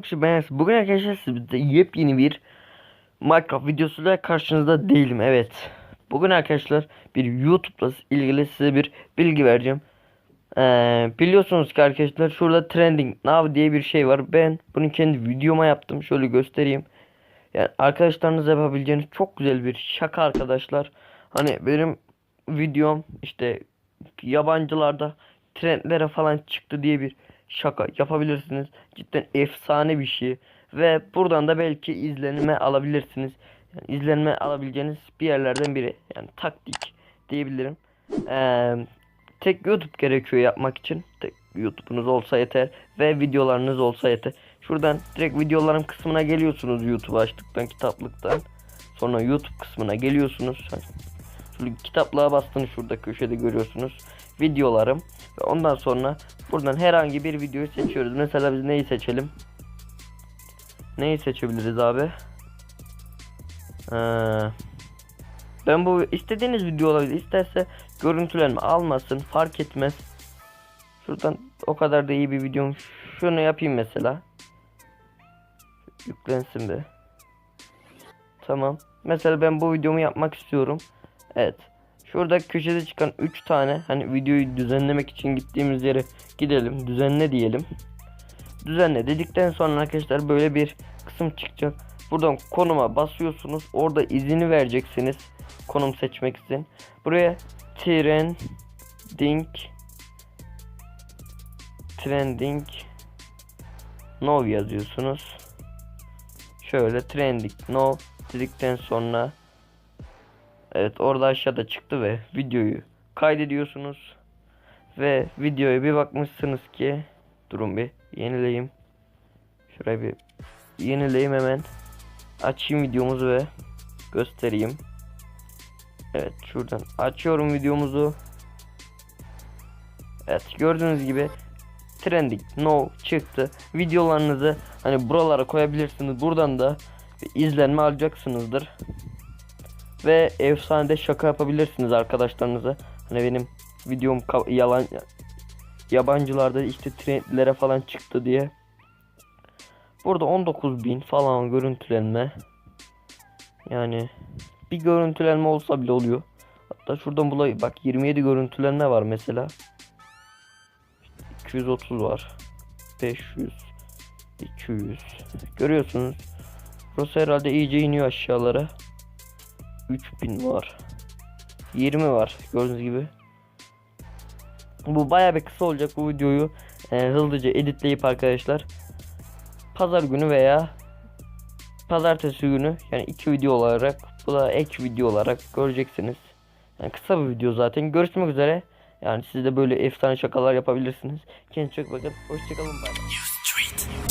Kişi beğensin. Bugün arkadaşlar sizde yepyeni bir Minecraft videosuyla karşınızda değilim. Evet. Bugün arkadaşlar bir YouTube'la ilgili size bir bilgi vereceğim. Ee, biliyorsunuz ki arkadaşlar şurada trending now diye bir şey var. Ben bunu kendi videoma yaptım. Şöyle göstereyim. Yani arkadaşlarınızla yapabileceğiniz çok güzel bir şaka arkadaşlar. Hani benim videom işte yabancılarda trendlere falan çıktı diye bir şaka yapabilirsiniz. Cidden efsane bir şey. Ve buradan da belki izlenme alabilirsiniz. Yani izlenme alabileceğiniz bir yerlerden biri. Yani taktik diyebilirim. Ee, tek YouTube gerekiyor yapmak için. Tek YouTube'unuz olsa yeter. Ve videolarınız olsa yeter. Şuradan direkt videolarım kısmına geliyorsunuz YouTube açtıktan kitaplıktan. Sonra YouTube kısmına geliyorsunuz. Kitaplığa bastığını şurada köşede görüyorsunuz. Videolarım. Ve ondan sonra buradan herhangi bir videoyu seçiyoruz. Mesela biz neyi seçelim? Neyi seçebiliriz abi? Ee, ben bu istediğiniz video olabilir. İsterse görüntülenme almasın fark etmez. Şuradan o kadar da iyi bir videom. Şunu yapayım mesela. Yüklensin be. Tamam. Mesela ben bu videomu yapmak istiyorum. Evet. Şurada köşede çıkan 3 tane hani videoyu düzenlemek için gittiğimiz yere gidelim. Düzenle diyelim. Düzenle dedikten sonra arkadaşlar böyle bir kısım çıkacak. Buradan konuma basıyorsunuz. Orada izini vereceksiniz. Konum seçmek için. Buraya trending trending no yazıyorsunuz. Şöyle trending no dedikten sonra Evet orada aşağıda çıktı ve videoyu kaydediyorsunuz. Ve videoya bir bakmışsınız ki durun bir yenileyim. Şurayı bir yenileyim hemen. Açayım videomuzu ve göstereyim. Evet şuradan açıyorum videomuzu. Evet gördüğünüz gibi trending no çıktı. Videolarınızı hani buralara koyabilirsiniz. Buradan da izlenme alacaksınızdır. Ve efsanede şaka yapabilirsiniz arkadaşlarınıza. Hani benim videom yalan yabancılarda işte trendlere falan çıktı diye. Burada 19.000 falan görüntülenme. Yani bir görüntülenme olsa bile oluyor. Hatta şuradan bulay bak 27 görüntülenme var mesela. 230 var. 500 200 Görüyorsunuz. Burası herhalde iyice iniyor aşağılara. 3000 var. 20 var gördüğünüz gibi. Bu baya bir kısa olacak bu videoyu e, hızlıca editleyip arkadaşlar pazar günü veya pazartesi günü yani iki video olarak bu da ek video olarak göreceksiniz. Yani kısa bir video zaten. Görüşmek üzere. Yani siz de böyle efsane şakalar yapabilirsiniz. Kendinize çok bakın. Hoşçakalın. Bye.